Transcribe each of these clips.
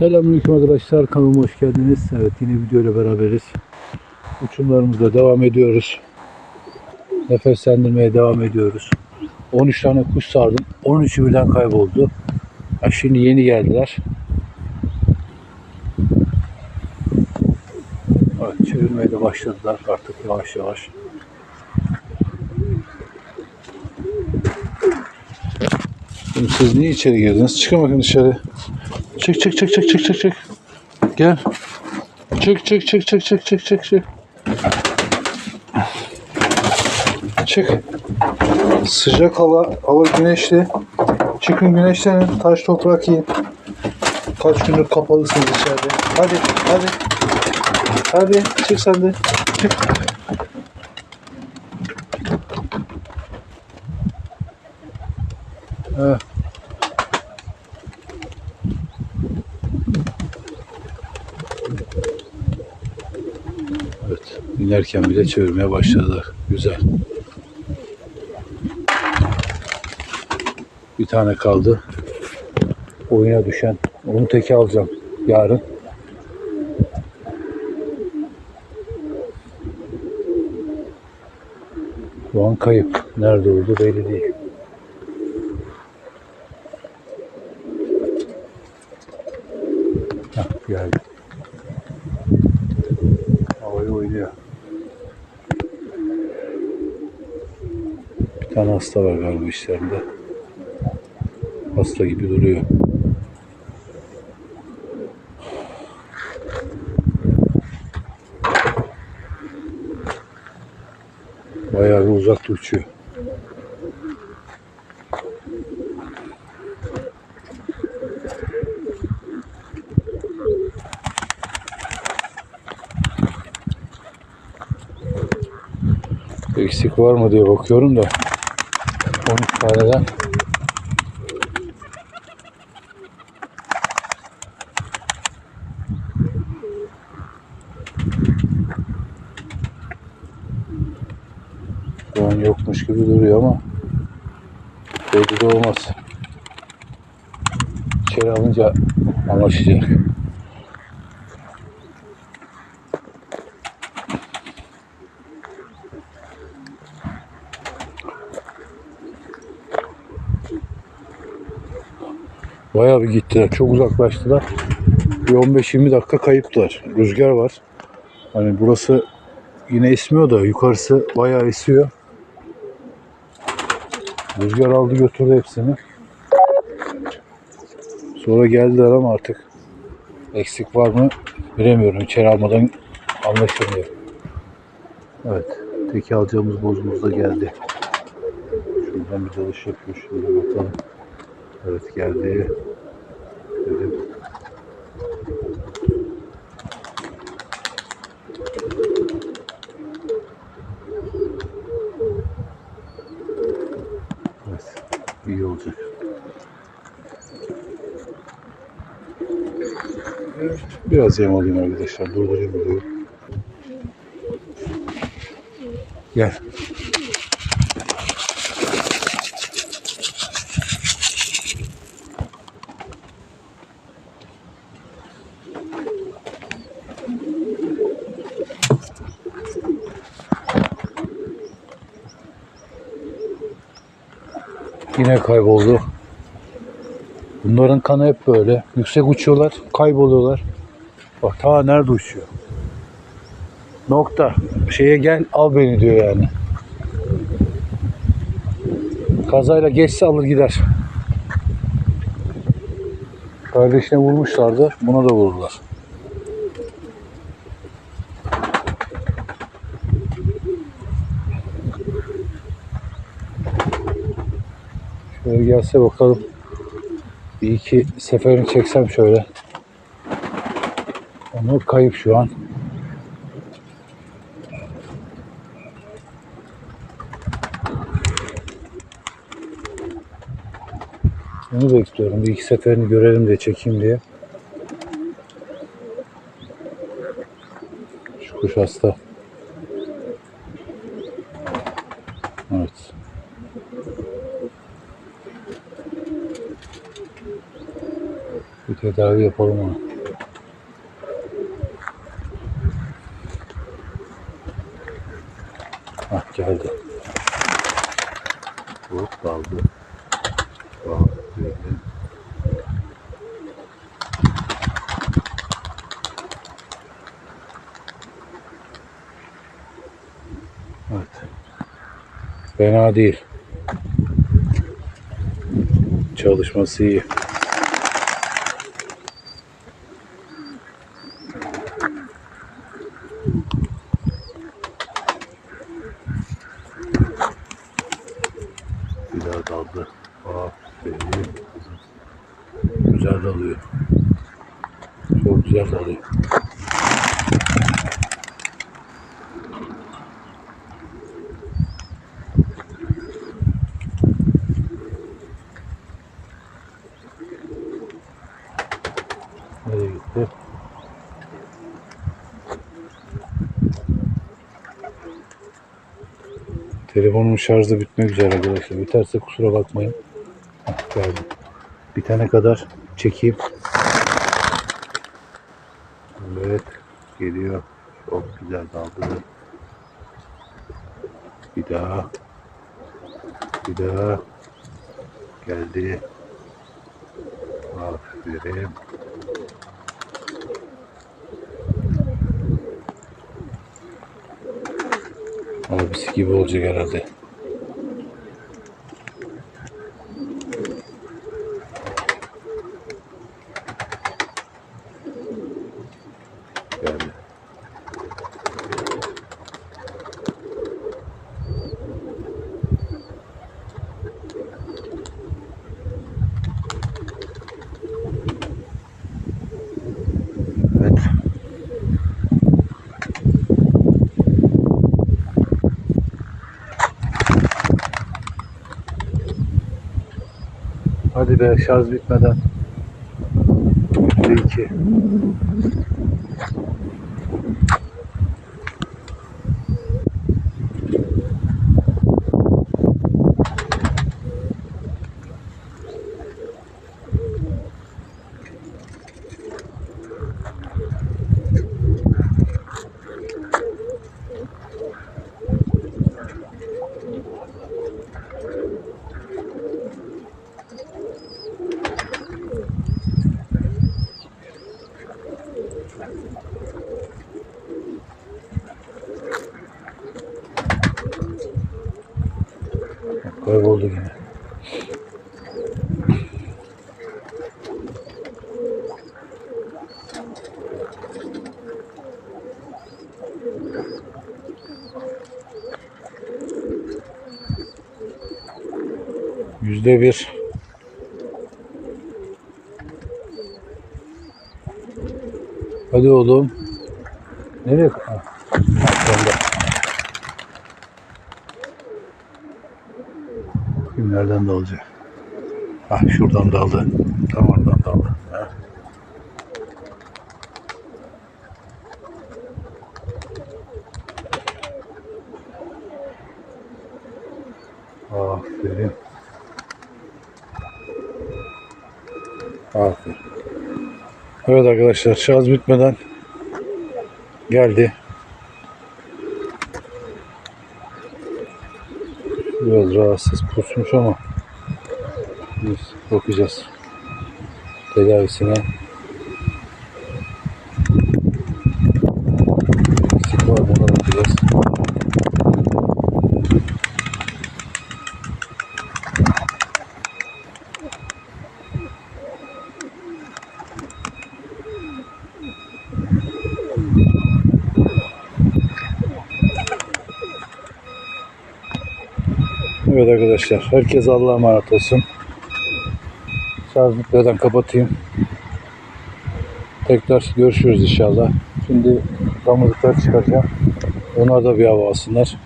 Selamünaleyküm arkadaşlar kanalıma hoş geldiniz. Evet yine video beraberiz. Uçumlarımızda devam ediyoruz. Nefeslendirmeye devam ediyoruz. 13 tane kuş sardım. 13'ü birden kayboldu. Ha, şimdi yeni geldiler. Evet, çevirmeye de başladılar artık yavaş yavaş. Şimdi siz niye içeri girdiniz? Çıkın bakın dışarı. Çık çık çık çık çık çık çık. Gel. Çık çık çık çık çık çık çık çık. Çık. Sıcak hava, hava güneşli. Çıkın güneşlenin, taş toprak yiyin. Kaç gündür kapalısınız içeride. Hadi, hadi. Hadi, çık sen de. Çık. Evet. Evet. İnerken bile çevirmeye başladılar. Güzel. Bir tane kaldı. Oyuna düşen. Onu teke alacağım yarın. Şu an kayıp. Nerede oldu belli değil. Hah, geldi. Havayı oynuyor. Tane hasta var galiba işlerinde. Hasta gibi duruyor. Bayağı bir uzakta uçuyor. Eksik var mı diye bakıyorum da 13 taneden Şu an yokmuş gibi duruyor ama belli de olmaz. İçeri alınca anlaşacak. Bayağı bir gittiler. Çok uzaklaştılar. Bir 15-20 dakika kayıptılar. Rüzgar var. Hani burası yine esmiyor da yukarısı bayağı esiyor. Rüzgar aldı götürdü hepsini. Sonra geldiler ama artık eksik var mı bilemiyorum. İçeri almadan anlaşılmıyor. Evet. Teki alacağımız bozumuz da geldi. Şuradan bir dalış yapıyor. Şimdi bakalım. Evet geldi. Dedim. Evet. iyi olacak. Biraz yem alayım arkadaşlar. Durdurayım videoyu. Gel. Yine kayboldu. Bunların kanı hep böyle. Yüksek uçuyorlar, kayboluyorlar. Bak ta nerede uçuyor. Nokta. Şeye gel al beni diyor yani. Kazayla geçse alır gider. Kardeşine vurmuşlardı. Buna da vurdular. Şöyle gelse bakalım. Bir iki seferini çeksem şöyle. Onu kayıp şu an. Onu bekliyorum. Bir iki seferini görelim diye çekeyim diye. Şu kuş hasta. tedavi yapalım onu. Ah geldi. Hop kaldı. Kaldı. Evet. Fena değil. Çalışması iyi. Daha daldı. Aferin. Güzel dalıyor. Çok güzel dalıyor. Nereye gitti? Telefonumun şarjı bitmek üzere arkadaşlar. Biterse kusura bakmayın. Heh, geldi. Bitene kadar çekeyim. Evet. Geliyor. Çok güzel daldı. Bir daha. Bir daha. Geldi. Aferin. Abisi gibi olacak herhalde. Hadi be şarj bitmeden. 2. Kayboldu yine. Yüzde bir. Hadi oğlum. Nereye? Ha, Bakayım nereden dalacak. Ah şuradan daldı. Tam oradan daldı. Ha. Aferin. Aferin. Evet arkadaşlar şarj bitmeden geldi. Biraz rahatsız pusmuş ama biz bakacağız tedavisine. Eksik var mı ona bakacağız. Evet arkadaşlar herkes Allah'a emanet olsun. Şarj bitmeden kapatayım. Tekrar görüşürüz inşallah. Şimdi damızlıklar çıkaracağım. Onlar da bir hava alsınlar.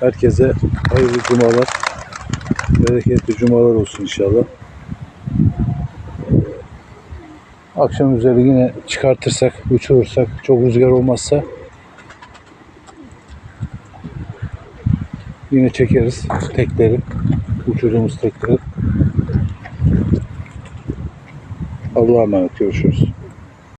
Herkese hayırlı cumalar. Bereketli cumalar olsun inşallah. Akşam üzeri yine çıkartırsak, uçurursak, çok rüzgar olmazsa yine çekeriz tekleri. Uçurduğumuz tekleri. Allah'a emanet görüşürüz.